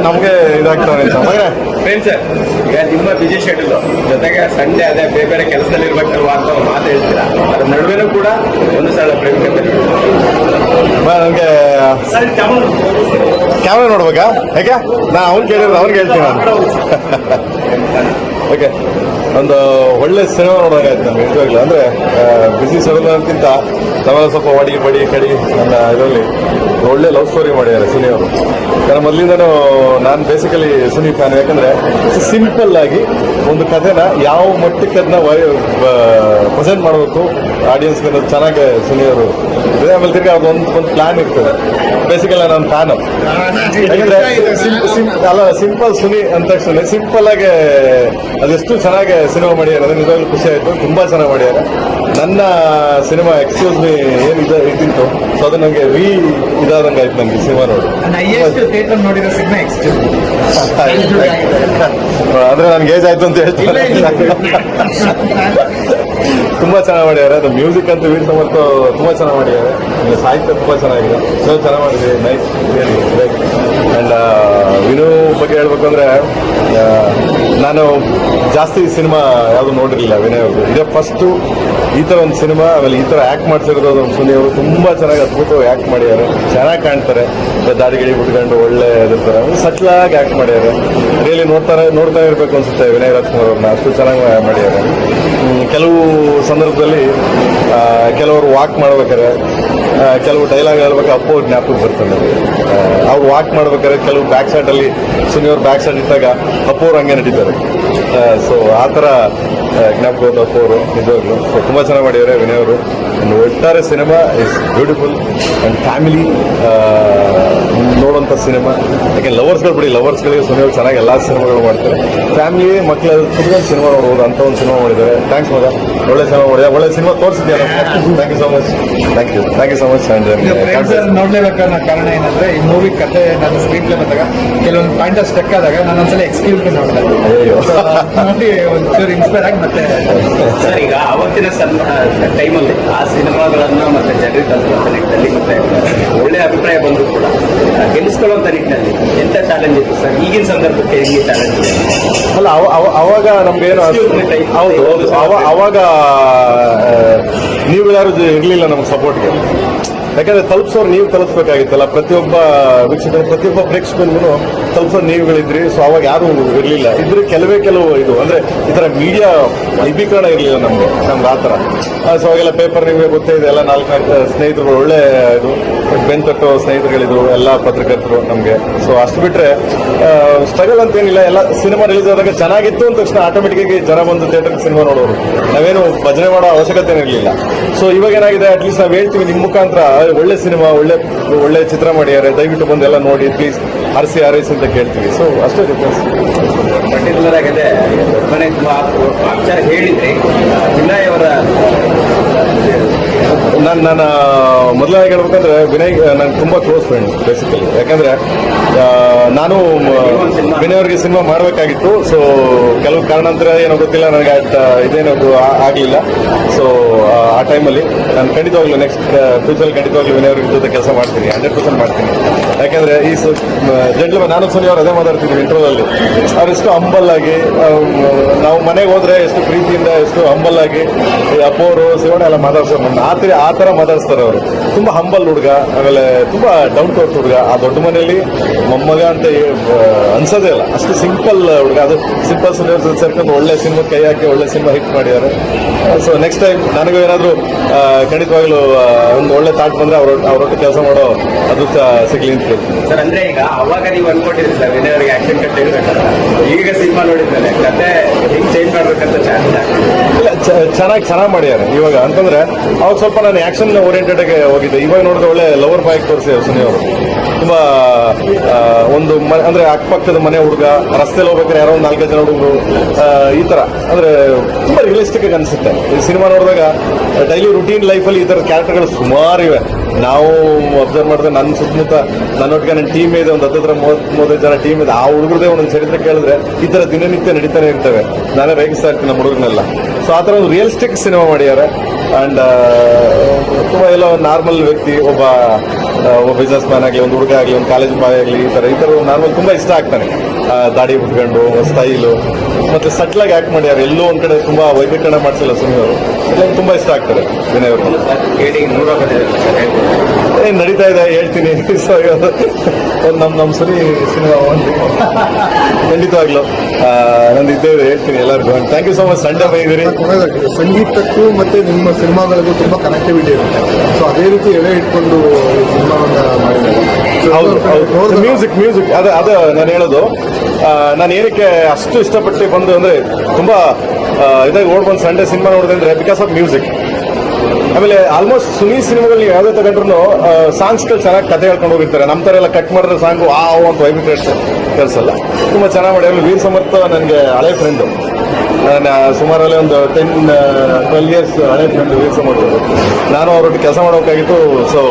ನಮಗೆ ನಮಗೆ ಅಂತ ಮಗನೇ ಫ್ರೆಂಡ್ಸ್ ಈಗ ನಿಮ್ಮ ಬಿಜಿ ಶೆಡ್ಯೂಲ್ ಜೊತೆಗೆ ಸಂಡೆ ಅದೇ ಬೇರೆ ಬೇರೆ ಕೆಲಸದಲ್ಲಿ ಇರ್ಬೇಕಲ್ವಾ ಅಂತ ಒಂದು ಮಾತು ಹೇಳ್ತೀರಾ? ಅದ್ರ ನಡುವೆನೂ ಕೂಡ ಒಂದು ಸಲ ನಮಗೆ ನನಗೆ ಕ್ಯಾಮ್ರಾ ನೋಡ್ಬೇಕಾ? ಹೇಗೆ ನಾ ಅವ್ನು ಕೇಳಿದ್ರೆ ಅವ್ನಿಗೆ ಹೇಳ್ತೀನಿ ನಾನು. ಓಕೆ ಒಂದು ಒಳ್ಳೆ ಸಿನಿಮಾ ನೋಡೋಕ್ಕಾಯ್ತು ನಮ್ಗೆ ನಿಜವಾಗ್ಲೂ. ಅಂದರೆ ಬಿಸಿ ಸಿನಿಮಾಕ್ಕಿಂತ ತಮಗೆ ಸ್ವಲ್ಪ ಒಡಿ ಬಡಿ ಕಡಿ ನನ್ನ ಇದರಲ್ಲಿ ಒಳ್ಳೆ ಲವ್ ಸ್ಟೋರಿ ಮಾಡಿದ್ದಾರೆ ಸುನಿ ಅವರು. ಯಾಕಂದ್ರೆ ಮೊದಲಿಂದನೂ ನಾನು ಬೇಸಿಕಲಿ ಸುನಿ ಫ್ಯಾನ್ ಯಾಕಂದ್ರೆ ಸಿಂಪಲ್ ಆಗಿ ಒಂದು ಕಥೆನ ಯಾವ ಮಟ್ಟಕ್ಕೆ ಅದನ್ನ ಪ್ರೆಸೆಂಟ್ ಮಾಡಬೇಕು ಆಡಿಯನ್ಸ್ಗೆ ಚೆನ್ನಾಗಿ ಸುನಿ ಅವರು. ಇದೆ ಆಮೇಲೆ ತಿರ್ಗಿ ಅವ್ರದ್ದು ಒಂದು ಒಂದು ಪ್ಲಾನ್ ಇರ್ತದೆ. ಬೇಸಿಕಲಿ ನಾನು ಫ್ಯಾನ್ ಯಾಕಂದ್ರೆ ಅಲ್ಲ ಸಿಂಪಲ್ ಸುನಿ ಅಂದ ತಕ್ಷಣ ಸಿಂಪಲ್ ಆಗಿ ಅದೆಷ್ಟು ಚೆನ್ನಾಗಿ ಸಿನಿಮಾ ಮಾಡಿದ್ದಾರೆ ಅದು ನಿಜವಾಗ್ಲೂ ಖುಷಿ ಆಯ್ತು. ತುಂಬಾ ಚೆನ್ನಾಗಿ ಮಾಡಿದ್ದಾರೆ. ನನ್ನ ಸಿನಿಮಾ ಎಕ್ಸ್ಕ್ಯೂಸ್ ಮೀ ಏನು ಇದು ಇದ್ದಿತ್ತು? ಸೊ ಅದು ನನಗೆ ವಿ ಇದಾದಂಗೆ ಆಯ್ತು ನನಗೆ ಸಿನಿಮಾ ನೋಡಿ. ಅಂದ್ರೆ ನನ್ಗೆ ಏಜ್ ಆಯ್ತು ಅಂತ ಹೇಳ್ತೀನಿ ತುಂಬಾ ಚೆನ್ನಾಗಿ ಮಾಡಿದ್ದಾರೆ. ಅದು ಮ್ಯೂಸಿಕ್ ಅಂತ ವೀರ್ ಸಮರ್ಥ ತುಂಬಾ ಚೆನ್ನಾಗಿ ಮಾಡಿದ್ದಾರೆ. ಸಾಹಿತ್ಯ ತುಂಬಾ ಚೆನ್ನಾಗಿದೆ. ಸೊ ಚೆನ್ನಾಗಿ ಮಾಡಿದೆ ನೈಸ್ ಅಂಡ್ ವಿನು ಬಗ್ಗೆ ಹೇಳ್ಬೇಕು ಅಂದ್ರೆ ನಾನು ಜಾಸ್ತಿ ಸಿನಿಮಾ ಯಾವುದು ನೋಡಿರಲಿಲ್ಲ ವಿನಯ್ ಅವರು ಇದೇ ಫಸ್ಟು ಈ ಥರ ಒಂದು ಸಿನಿಮಾ, ಆಮೇಲೆ ಈ ಥರ ಆ್ಯಕ್ಟ್ ಮಾಡ್ತಿರೋದು ಒಂದು ಸುನಿ ಅವರು ತುಂಬ ಚೆನ್ನಾಗಿ ಅದ್ಭುತವಾಗಿ ಆ್ಯಕ್ಟ್ ಮಾಡಿದ್ದಾರೆ. ಚೆನ್ನಾಗಿ ಕಾಣ್ತಾರೆ. ದಾರಿಗಿಳಿ ಗಿಡಿ ಬಿಟ್ಕೊಂಡು ಒಳ್ಳೆ ಇರ್ತಾರೆ ಸಟ್ಲಾಗಿ ಆ್ಯಕ್ಟ್ ಮಾಡಿದ್ದಾರೆ. ರಿಯಲಿ ನೋಡ್ತಾರೆ ನೋಡ್ತಾ ಇರಬೇಕು ಅನಿಸುತ್ತೆ ವಿನಯ್ ರಾಜ್ಕುಮಾರ್ ಅವ್ರನ್ನ ಅಷ್ಟು ಚೆನ್ನಾಗಿ ಮಾಡಿದ್ದಾರೆ. ಕೆಲವು ಸಂದರ್ಭದಲ್ಲಿ ಕೆಲವರು ವಾಕ್ ಮಾಡ್ಬೇಕಾದ್ರೆ ಕೆಲವು ಡೈಲಾಗ್ ಹೇಳ್ಬೇಕು ಅಪ್ಪು ಜ್ಞಾಪಕ ಬರ್ತದೆ. ಅವ್ರು ವಾಕ್ ಮಾಡ್ಬೇಕಾದ್ರೆ ಕೆಲವು ಬ್ಯಾಕ್ ಸೈಡಲ್ಲಿ ಅಲ್ಲಿ ಸುನಿ ಅವ್ರು ಬ್ಯಾಕ್ ಸೈಡ್ ಇದ್ದಾಗ ಅಪ್ಪು ಅವ್ರು ಹಂಗೆ ನಡೀತಾರೆ. ಸೊ ಆ ಥರ ಜ್ಞಾಪಕ ಹೋದ ಅಪ್ಪವರು ನಿಜವಾಗ್ಲು. ಸೊ ತುಂಬಾ ಚೆನ್ನಾಗಿ ಮಾಡಿದ್ದಾರೆ ವಿನಯ್ ಅವರು. ಒಂದು ಒಟ್ಟಾರೆ cinema is beautiful and family ನೋಡುವಂಥ ಸಿನಿಮಾ ಯಾಕೆ ಲವರ್ಸ್ಗಳು ಬಿಡಿ ಲವರ್ಸ್ಗಳಿಗೆ ಸುನಿಯವ್ರು ಚೆನ್ನಾಗಿ ಎಲ್ಲ ಸಿನಿಮಾಗಳು ಮಾಡ್ತಾರೆ. ಫ್ಯಾಮಿಲಿ ಮಕ್ಕಳ ಕುತ್ಕೊಂಡು ಸಿನಿಮಾ ನೋಡ್ಬೋದು, ಅಂತ ಒಂದು ಸಿನಿಮಾ ಮಾಡಿದ್ದಾರೆ. ಥ್ಯಾಂಕ್ಸ್ ಒಳ್ಳೆ ಸಿನಿಮಾ ಮಾಡಿದ ಒಳ್ಳೆ cinema ತೋರಿಸಿದ್ಯಾ thank you so much thank you thank you so much and ನೋಡ್ಲೇಬೇಕಾದ ಕಾರಣ ಏನಂದ್ರೆ ಈ ಮೂವಿ ಕತೆ ನಾನು ಸ್ಕ್ರೀನ್ ಪ್ಲೇ ಬಂದಾಗ ಕೆಲವೊಂದು ಪಾಯಿಂಟ್ ಸ್ಟಕ್ ಆದಾಗ ನಾನು ಒಂದ್ಸಲ ಎಕ್ಸ್ಕ್ಯೂಸ್ ನೋಡಿದೆ. ನೋಡಿ ಒಂಚೂರು ಇನ್ಸ್ಪೈರ್ ಆಗಿ ಮತ್ತೆ ಸರ್ ಈಗ ಅವತ್ತಿನ ಟೈಮಲ್ಲಿ ಆ ಸಿನಿಮಾಗಳನ್ನ ಮತ್ತೆ ಜನರಿಗೆ ತಲುಪುವಂತ ನಿಟ್ಟಿನಲ್ಲಿ ಮತ್ತೆ ಒಳ್ಳೆ ಅಭಿಪ್ರಾಯ ಬಂದ್ರು ಕೂಡ ಗೆಲ್ಲಿಸ್ಕೊಳ್ಳೋ ಗೆಲ್ಲಿಸ್ಕೊಳ್ಳುವಂತ ನಿಟ್ಟಿನಲ್ಲಿ ಎಂತ ಚಾಲೆಂಜ್ ಇತ್ತು ಸರ್? ಈಗಿನ ಸಂದರ್ಭಕ್ಕೆ ಹೆಂಗೆ ಚಾಲೆಂಜ್ ಇದೆ? ಅಲ್ಲ ಅವ- ಅವ- ಅವಾಗ ನಮ್ಗೆ ಏನು. ಹೌದು ಹೌದು ಅವಾಗ ಆ, ನೀವು ಯಾರು ಇರಲಿಲ್ಲ ನಮ್ಗೆ ಸಪೋರ್ಟ್ಗೆ ಯಾಕಂದ್ರೆ ತಲುಪಿಸೋರು ನೀವು ತಲುಪಿಸ್ಬೇಕಾಗಿತ್ತಲ್ಲ. ಪ್ರತಿಯೊಬ್ಬ ವೀಕ್ಷಕ ಪ್ರತಿಯೊಬ್ಬ ಪ್ರೇಕ್ಷಕನಿಗೂ ತಲುಪಿಸೋರು ನೀವುಗಳಿದ್ರಿ. ಸೊ ಅವಾಗ ಯಾರು ಇರಲಿಲ್ಲ. ಇದ್ರೆ ಕೆಲವೇ ಕೆಲವು ಇದು, ಅಂದ್ರೆ ಈ ತರ ಮೀಡಿಯಾ ವೈಭೀಕರಣ ಇರಲಿಲ್ಲ ನಮ್ಗೆ ನಮ್ಗೆ ಆ ಥರ. ಸೊ ಅವಾಗೆಲ್ಲ ಪೇಪರ್ ನಿಮಗೆ ಗೊತ್ತೇ ಇದೆ. ಎಲ್ಲ ನಾಲ್ಕು ಸ್ನೇಹಿತರು, ಒಳ್ಳೆ ಇದು ಬೆನ್ ತಟ್ಟೋ ಸ್ನೇಹಿತರುಗಳಿದ್ರು ಎಲ್ಲ ಪತ್ರಕರ್ತರು ನಮಗೆ. ಸೊ ಅಷ್ಟು ಬಿಟ್ರೆ ಸ್ಟ್ರಗಲ್ ಅಂತ ಏನಿಲ್ಲ ಎಲ್ಲ ಸಿನಿಮಾ ರಿಲೀಸ್ ಆದಾಗ ಚೆನ್ನಾಗಿತ್ತು ಅಂದ ತಕ್ಷಣ ಆಟೋಮೆಟಿಕ್ ಜನ ಬಂದು ಥಿಯೇಟರ್ ಸಿನಿಮಾ ನೋಡೋರು. ನಾವೇನು ಭಜನೆ ಮಾಡೋ ಅವಶ್ಯಕತೆ ಇರಲಿಲ್ಲ. ಸೊ ಇವಾಗ ಏನಾಗಿದೆ? ಅಟ್ಲೀಸ್ಟ್ ನಾವು ಹೇಳ್ತೀವಿ ನಿಮ್ಮ ಮುಖಾಂತರ. "ಅಯ್ಯ್, ಒಳ್ಳೆ ಸಿನಿಮಾ ಒಳ್ಳೆ ಒಳ್ಳೆ ಚಿತ್ರ ಮಾಡಿದ್ದಾರೆ ದಯವಿಟ್ಟು ಬಂದು ಎಲ್ಲ ನೋಡಿ ಪ್ಲೀಸ್ ಹರಿಸಿ ಹಾರೈಸಿ ಅಂತ ಕೇಳ್ತೀವಿ. ಸೊ ಅಷ್ಟೇ ರಿಕ್ವೆಸ್ಟ್ ಪರ್ಟಿಕ್ಯುಲರ್ ಆಗಿದೆ ಹೇಳಿದ್ರಿ. ವಿನಯ್ ನಾನು ನನ್ನ ಮೊದಲನೇ ಹೇಳ್ಬೇಕಂದ್ರೆ ವಿನಯ್ ನಂಗೆ ತುಂಬಾ ಕ್ಲೋಸ್ ಫ್ರೆಂಡ್ ಬೇಸಿಕಲಿ ಯಾಕಂದ್ರೆ ನಾನು ವಿನಯ್ ಅವರಿಗೆ ಸಿನಿಮಾ ಮಾಡಬೇಕಾಗಿತ್ತು ಸೊ ಕೆಲವು ಕಾರಣಾಂತರ ಏನೋ ಗೊತ್ತಿಲ್ಲ, ನನಗೆ ಅಟ್ ಇದೇನದು ಆಗಲಿಲ್ಲ. ಸೊ ಆ ಟೈಮಲ್ಲಿ ನಾನು ಖಂಡಿತವಾಗ್ಲೂ ನೆಕ್ಸ್ಟ್ ಫ್ಯೂಚರ್ ಖಂಡಿತವಾಗ್ಲೂ ವಿನಯ್ ಅವ್ರ ಜೊತೆ ಕೆಲಸ ಮಾಡ್ತೀನಿ ಹಂಡ್ರೆಡ್ ಪರ್ಸೆಂಟ್ ಮಾಡ್ತೀನಿ. ಯಾಕಂದ್ರೆ ಈ ಜಂಟ್ಲ ನಾನು ಸುನಿ ಅವ್ರು ಅದೇ ಮಾತಾಡ್ತಿದ್ವಿ ಇಂಟ್ರೋದಲ್ಲಿ ಅವ್ರು ಎಷ್ಟು ಹಂಬಲ್ ಆಗಿ ನಾವು ಮನೆಗೆ ಹೋದ್ರೆ ಎಷ್ಟು ಪ್ರೀತಿಯಿಂದ, ಎಷ್ಟು ಹಂಬಲ್ ಆಗಿ ಅಪ್ಪವರು ಶಿವಣ್ಣ ಎಲ್ಲ ಮಾತಾಡ್ಸೋ ಆ ತರ ಆ ತರ ಮಾತಾಡ್ಸ್ತಾರೆ ಅವರು. ತುಂಬಾ ಹಂಬಲ್ ಹುಡುಗ, ಆಮೇಲೆ ತುಂಬಾ ಡೌನ್ ಟು ಹುಡುಗ. ಆ ದೊಡ್ಡ ಮನೆಯಲ್ಲಿ ಮೊಮ್ಮಗ ಅಂತ ಅನ್ಸೋದೇ ಇಲ್ಲ. ಅಷ್ಟು ಸಿಂಪಲ್ ಹುಡುಗ. ಅದು ಸಿಂಪಲ್ ಸುನಿ ಸೇರ್ಕೊಂಡು ಒಳ್ಳೆ ಸಿನಿಮಾ ಕೈ ಹಾಕಿ, ಒಳ್ಳೆ ಸಿನಿಮಾ ಹಿಟ್ ಮಾಡಿದ್ದಾರೆ. ಸೊ ನೆಕ್ಸ್ಟ್ ಟೈಮ್ ನನಗೂ ಏನಾದರೂ ಖಂಡಿತವಾಗ್ಲೂ ಒಂದು ಒಳ್ಳೆ ಥಾಟ್ ಬಂದ್ರೆ ಅವ್ರ ಅವರೊಟ್ಟು ಕೆಲಸ ಮಾಡೋ ಅದು ಸಿಗ್ಲಿ ಅಂತ ಸರ್, ಅಂದ್ರೆ ಈಗ ಅವಾಗ ನೀವು ಸರ್, ವಿನಯ್ ಆಕ್ಷನ್ ಕಟ್ ಇರ್ಬೇಕಂತ ಈಗ ಸಿನಿಮಾ ನೋಡಿದ್ಮೇಲೆ ಕತೆ ಹಿಂಗ್ ಚೇಂಜ್ ಮಾಡ್ಬೇಕಂತ ಚಾನ್ಸ್ ಇಲ್ಲ. ಚೆನ್ನಾಗಿ ಚೆನ್ನಾಗಿ ಮಾಡ್ಯಾರೆ ಇವಾಗ. ಅಂತಂದ್ರೆ, ಅವಾಗ ಸ್ವಲ್ಪ ನಾನು ಆಕ್ಷನ್ ಓರಿಯೆಂಟೆಡ್ ಆಗಿ ಹೋಗಿದ್ದೆ. ಇವಾಗ ನೋಡಿದ್ರೆ ಒಳ್ಳೆ ಲವರ್ ಬಾಯ್ ತೋರಿಸಿದ್ರು ಸುನಿ ಅವರು. ತುಂಬಾ ಒಂದು ಮನೆ ಅಂದ್ರೆ ಅಕ್ಕಪಕ್ಕದ ಮನೆ ಹುಡುಗ, ರಸ್ತೆಲಿ ಹೋಗ್ಬೇಕಾದ್ರೆ ಯಾರೋ ಒಂದು ನಾಲ್ಕೈದು ಜನ ಹುಡುಗರು ಈ ತರ. ಅಂದ್ರೆ ತುಂಬಾ ರಿಯಲಿಸ್ಟಿಕ್ ಆಗಿ ಅನಿಸುತ್ತೆ. ಈ ಸಿನಿಮಾ ನೋಡಿದಾಗ ಡೈಲಿ ರುಟೀನ್ ಲೈಫಲ್ಲಿ ಈ ತರ ಕ್ಯಾರೆಕ್ಟರ್ಗಳು ಸುಮಾರು ಇವೆ. ನಾವು ಅಬ್ಸರ್ವ್ ಮಾಡಿದ್ರೆ ನನ್ನ ಸುತ್ತಮುತ್ತ, ನನ್ನೊಟ್ಟಿಗೆ ನನ್ನ ಟೀಮ್ ಇದೆ, ಒಂದು ಹತ್ತಿರ ಮೂವತ್ತು ಜನ ಟೀಮ್ ಇದೆ. ಆ ಹುಡುಗರದೇ ಒಂದೊಂದು ಚರಿತ್ರೆ ಕೇಳಿದ್ರೆ ಈ ತರ ದಿನನಿತ್ಯ ನಡೀತಾನೆ ಇರ್ತವೆ. ನಾನೇ ರೇಗಿಸ್ತಾ ಇರ್ತೀನಿ ನಮ್ಮ ಹುಡುಗರನ್ನೆಲ್ಲ ಸೊ ಆ ಥರ ಒಂದು ರಿಯಲಿಸ್ಟಿಕ್ ಸಿನಿಮಾ ಮಾಡಿದ್ದಾರೆ. ಅಂಡ್ ತುಂಬ ಎಲ್ಲ ನಾರ್ಮಲ್ ವ್ಯಕ್ತಿ, ಒಬ್ಬ ಒಬ್ಬ ಬಿಸ್ನೆಸ್ ಮ್ಯಾನ್ ಆಗಲಿ, ಒಂದು ಹುಡುಗ ಆಗಲಿ, ಒಂದು ಕಾಲೇಜ್ ಬಾಯ್ ಆಗಲಿ, ಈ ಥರ ಈ ಥರ ನಾರ್ಮಲ್ ತುಂಬ ಇಷ್ಟ ಆಗ್ತಾನೆ. ದಾಡಿ ಉಟ್ಕೊಂಡು ಸ್ಟೈಲು ಮತ್ತೆ ಸಟ್ಲಾಗಿ ಆಕ್ಟ್ ಮಾಡ್ಯಾರ ಎಲ್ಲೋ ಒಂದ್ ಕಡೆ ತುಂಬಾ ವೈಭೀಕರಣ ಮಾಡಿಸಿಲ್ಲ ಸುನಿ ಅವರು. ಎಲ್ಲ ತುಂಬಾ ಇಷ್ಟ ಆಗ್ತಾರೆ ವಿನಯ್ ಅವರು. ಏನ್ ನಡೀತಾ ಇದೆ? ಹೇಳ್ತೀನಿ. ಸೊ ಒಂದು ನಮ್ ನಮ್ ಸರಿ ಸಿನಿಮಾ ಖಂಡಿತವಾಗ್ಲು. ನಂದು ಇದ್ದೇವೆ ಹೇಳ್ತೀನಿ ಎಲ್ಲರಿಗೂ. Thank you so much Sunday ಬೈದಿರಿ ಸಂಗೀತಕ್ಕೂ ಮತ್ತೆ ನಿಮ್ಮ ಸಿನಿಮಾಗಳಿಗೂ ತುಂಬಾ ಕನೆಕ್ಟಿವಿಟಿ ಇರುತ್ತೆ. ಅದೇ ರೀತಿ ಎಳೆ ಇಟ್ಕೊಂಡು ಹೌದು ಮ್ಯೂಸಿಕ್ ಮ್ಯೂಸಿಕ್ ಅದ ಅದ ನಾನು ಹೇಳೋದು. ನಾನು ಏನಕ್ಕೆ ಅಷ್ಟು ಇಷ್ಟಪಟ್ಟು ಬಂದು ಅಂದ್ರೆ ತುಂಬಾ ಇದಾಗಿ ಓಡ್ ಬಂದು ಸಂಡೇ ಸಿನಿಮಾ ನೋಡಿದೆ ಅಂದ್ರೆ ಬಿಕಾಸ್ ಆಫ್ ಮ್ಯೂಸಿಕ್ ಆಮೇಲೆ ಆಲ್ಮೋಸ್ಟ್ ಸುನಿ ಸಿನಿಮಾಗಳಲ್ಲಿ ನೀವು ಯಾವುದೇ ತಗೊಂಡ್ರು ಸಾಂಗ್ಸ್ಗಳು ಚೆನ್ನಾಗಿ ಕತೆ ಹೇಳ್ಕೊಂಡು ಹೋಗಿರ್ತಾರೆ. ನಮ್ಮ ಥರ ಎಲ್ಲ ಕಟ್ ಮಾಡಿದ್ರೆ ಸಾಂಗು ಆ ಅಂತ ವೈಬ್ರೇಟ್ ಕೆಲಸಲ್ಲ ತುಂಬ ಚೆನ್ನಾಗಿ ಮಾಡಿ ಆಮೇಲೆ ವೀರ್ ಸಮರ್ಥ ನನಗೆ ಹಳೆ ಫ್ರೆಂಡು ಸುಮಾರಲ್ಲಿ ಒಂದು ಟೆನ್ ಟ್ವೆಲ್ ಇಯರ್ಸ್ ಹಳೆ ಫ್ರೆಂಡ್ ಕೆಲಸ ಮಾಡೋದು ನಾನು ಅವರೊಟ್ಟಿಗೆ ಕೆಲಸ ಮಾಡೋಕ್ಕಾಗಿತ್ತು ಸೊ